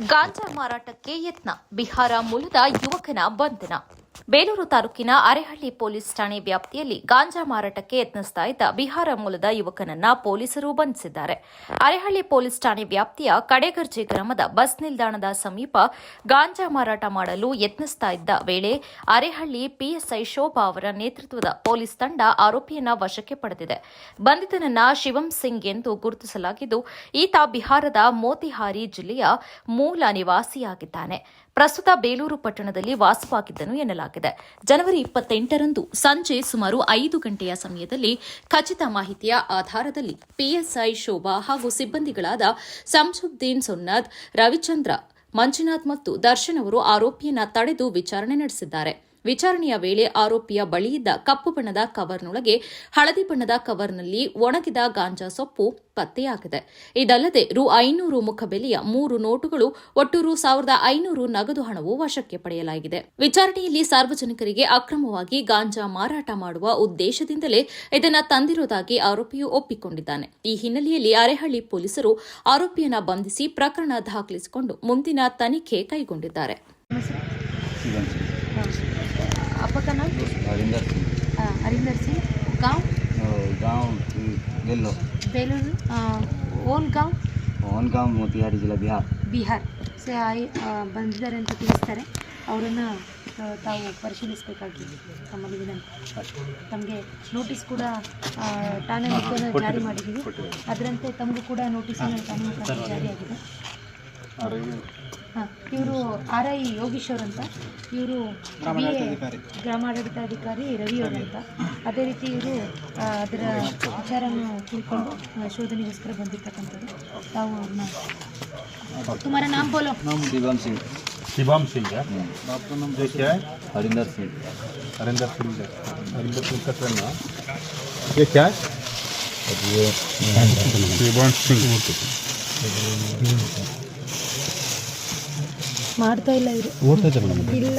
ಗಾಂಜಾ ಮಾರಾಟಕ್ಕೆ ಯತ್ನ. ಬಿಹಾರ ಮೂಲದ ಯುವಕನ ಬಂಧನ. ಬೇಲೂರು ತಾಲೂಕಿನ ಅರೆಹಳ್ಳಿ ಪೊಲೀಸ್ ಠಾಣೆ ವ್ಯಾಪ್ತಿಯಲ್ಲಿ ಗಾಂಜಾ ಮಾರಾಟಕ್ಕೆ ಯತ್ನಿಸ್ತಾ ಇದ್ದ ಬಿಹಾರ ಮೂಲದ ಯುವಕನನ್ನ ಪೊಲೀಸರು ಬಂಧಿಸಿದ್ದಾರೆ. ಅರೆಹಳ್ಳಿ ಪೊಲೀಸ್ ಠಾಣೆ ವ್ಯಾಪ್ತಿಯ ಕಡೆಗರ್ಜೆ ಗ್ರಾಮದ ಬಸ್ ನಿಲ್ದಾಣದ ಸಮೀಪ ಗಾಂಜಾ ಮಾರಾಟ ಮಾಡಲು ಯತ್ನಿಸ್ತಾ ಇದ್ದ ವೇಳೆ ಅರೆಹಳ್ಳಿ ಪಿಎಸ್ಐ ಶೋಭಾ ಅವರ ನೇತೃತ್ವದ ಪೊಲೀಸ್ ತಂಡ ಆರೋಪಿಯನ್ನ ವಶಕ್ಕೆ ಪಡೆದಿದೆ. ಬಂಧಿತನನ್ನ ಶಿವಂ ಸಿಂಗ್ ಎಂದು ಗುರುತಿಸಲಾಗಿದ್ದು, ಈತ ಬಿಹಾರದ ಮೋತಿಹಾರಿ ಜಿಲ್ಲೆಯ ಮೂಲ ನಿವಾಸಿಯಾಗಿದ್ದಾನೆ. ಪ್ರಸ್ತುತ ಬೇಲೂರು ಪಟ್ಟಣದಲ್ಲಿ ವಾಸವಾಗಿದ್ದನು ಎನ್ನಲಾಗಿದೆ. ಜನವರಿ ಇಪ್ಪತ್ತೆಂಟರಂದು ಸಂಜೆ ಸುಮಾರು ಐದು ಗಂಟೆಯ ಸಮಯದಲ್ಲಿ ಖಚಿತ ಮಾಹಿತಿಯ ಆಧಾರದಲ್ಲಿ ಪಿಎಸ್ಐ ಶೋಭಾ ಹಾಗೂ ಸಿಬ್ಬಂದಿಗಳಾದ ಸಂಸುದ್ದೀನ್ ಸೊನ್ನಾದ್, ರವಿಚಂದ್ರ, ಮಂಜುನಾಥ್ ಮತ್ತು ದರ್ಶನ್ ಅವರು ಆರೋಪಿಯನ್ನ ತಡೆದು ವಿಚಾರಣೆ ನಡೆಸಿದ್ದಾರೆ. ವಿಚಾರಣೆಯ ವೇಳೆ ಆರೋಪಿಯ ಬಳಿಯಿದ್ದ ಕಪ್ಪು ಬಣ್ಣದ ಕವರ್ನೊಳಗೆ ಹಳದಿ ಬಣ್ಣದ ಕವರ್ನಲ್ಲಿ ಒಣಗಿದ ಗಾಂಜಾ ಸೊಪ್ಪು ಪತ್ತೆಯಾಗಿದೆ. ಇದಲ್ಲದೆ ರು ಐನೂರು ಮುಖಬೆಲೆಯ ಮೂರು ನೋಟುಗಳು, ಒಟ್ಟು ರು ಸಾವಿರದ ಐನೂರು ನಗದು ಹಣವು ವಶಕ್ಕೆ ಪಡೆಯಲಾಗಿದೆ. ವಿಚಾರಣೆಯಲ್ಲಿ ಸಾರ್ವಜನಿಕರಿಗೆ ಅಕ್ರಮವಾಗಿ ಗಾಂಜಾ ಮಾರಾಟ ಮಾಡುವ ಉದ್ದೇಶದಿಂದಲೇ ಇದನ್ನು ತಂದಿರುವುದಾಗಿ ಆರೋಪಿಯು ಒಪ್ಪಿಕೊಂಡಿದ್ದಾನೆ. ಈ ಹಿನ್ನೆಲೆಯಲ್ಲಿ ಅರೆಹಳ್ಳಿ ಪೊಲೀಸರು ಆರೋಪಿಯನ್ನ ಬಂಧಿಸಿ ಪ್ರಕರಣ ದಾಖಲಿಸಿಕೊಂಡು ಮುಂದಿನ ತನಿಖೆ ಕೈಗೊಂಡಿದ್ದಾರೆ. गेल्लो बेलूर अ, ओन गांव ओन गांव मोतिहारी जिला बिहार ಬಿಹಾರ್ ಸೆ ಆಯಿ ಆ, ಬಂದಿದ್ದಾರೆ ಅಂತ ತಿಳಿಸ್ತಾರೆ ಅವರನ್ನು ತಾವು ಪರಿಶೀಲಿಸಬೇಕಾಗಿ ತಮ್ಮಲ್ಲಿ ವಿನಂತಿ ತಮಗೆ ನೋಟಿಸ್ ಕೂಡ ಆ, ಠಾಣೆ ಮುಖೇನ ಜಾರಿ ಮಾಡಿದ್ದೀವಿ ಅದರಂತೆ ತಮಗೂ ಕೂಡ ನೋಟಿಸನ್ನು ಠಾಣೆ ಮುಖಾಂತರ ಜಾರಿಯಾಗಿದೆ ಹಾಂ ಇವರು ಆರ್ ಐ ಯೋಗೀಶ್ವರ್ ಅಂತ ಇವರು ಗ್ರಾಮಾಡಳಿತಾಧಿಕಾರಿ ರವಿ ಅವರು ಅಂತ ಅದೇ ರೀತಿ ಇವರು ಅದರ ವಿಚಾರವನ್ನು ತಿಳ್ಕೊಂಡು ಆ, ಶೋಧನೆಗೋಸ್ಕರ ಬಂದಿರ್ತಕ್ಕಂಥದ್ದು ತಾವು ಅವ್ರನ್ನ तुम्हारा नाम बोलो शिवम सिंह शिवम सिंह है आपका नाम जो क्या है हरिंदर सिंह हरिंदर सिंह है हरिंदर सिंह का सर नाम ये क्या है शिवम सिंह ಮಾಡ್ತಾ ಇಲ್ಲ ಇವರು. ಇಲ್ಲ.